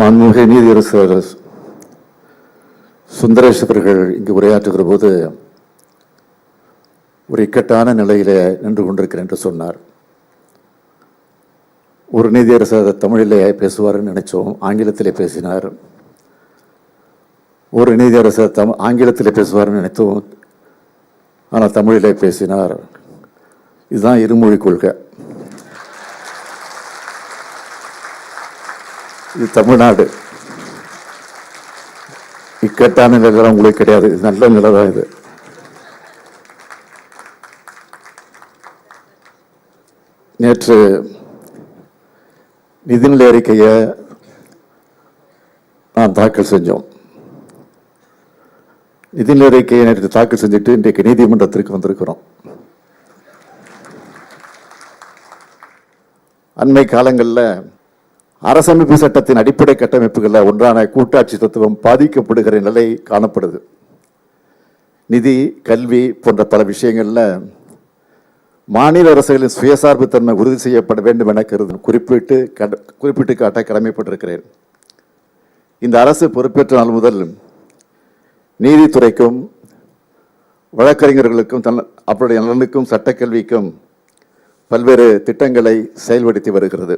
மாண்புமிகு நீதியரசர் சுந்தரேஷ் அவர்கள் இங்கு உரையாற்றுகிற போது ஒரு இக்கட்டான நிலையிலே நின்று கொண்டிருக்கிறேன் என்று சொன்னார். ஒரு நீதியரசர் தமிழிலே பேசுவார்னு நினைச்சோம் ஆங்கிலத்திலே பேசினார். ஒரு நீதியரசர் தம் ஆங்கிலத்தில் பேசுவார்னு நினைத்தோம் ஆனால் தமிழிலே பேசினார். இதுதான் இருமொழி கொள்கை. இது தமிழ்நாடு. இக்கட்டான நிலைலாம் உங்களுக்கு கிடையாது. இது நல்ல நிலை தான் இது. நேற்று நிதிநிலை அறிக்கையை நான் தாக்கல் செஞ்சோம். நிதிநிலை அறிக்கையை நேற்று தாக்கல் செஞ்சுட்டு இன்றைக்கு நீதிமன்றத்திற்கு வந்திருக்கிறோம். அண்மை காலங்களில் அரசமைப்பு சட்டத்தின் அடிப்படை கட்டமைப்புகளில் ஒன்றான கூட்டாட்சி தத்துவம் பாதிக்கப்படுகிற நிலை காணப்படுது. நிதி கல்வி போன்ற பல விஷயங்களில் மாநில அரசுகளின் சுயசார்புத்தன்மை உறுதி செய்யப்பட வேண்டும் என கருது குறிப்பிட்டு கட குறிப்பிட்டு காட்ட கடமைப்பட்டிருக்கிறேன். இந்த அரசு பொறுப்பேற்ற நாள் முதல் நீதித்துறைக்கும் வழக்கறிஞர்களுக்கும் தன் அவருடைய நலனுக்கும் சட்டக்கல்விக்கும் பல்வேறு திட்டங்களை செயல்படுத்தி வருகிறது.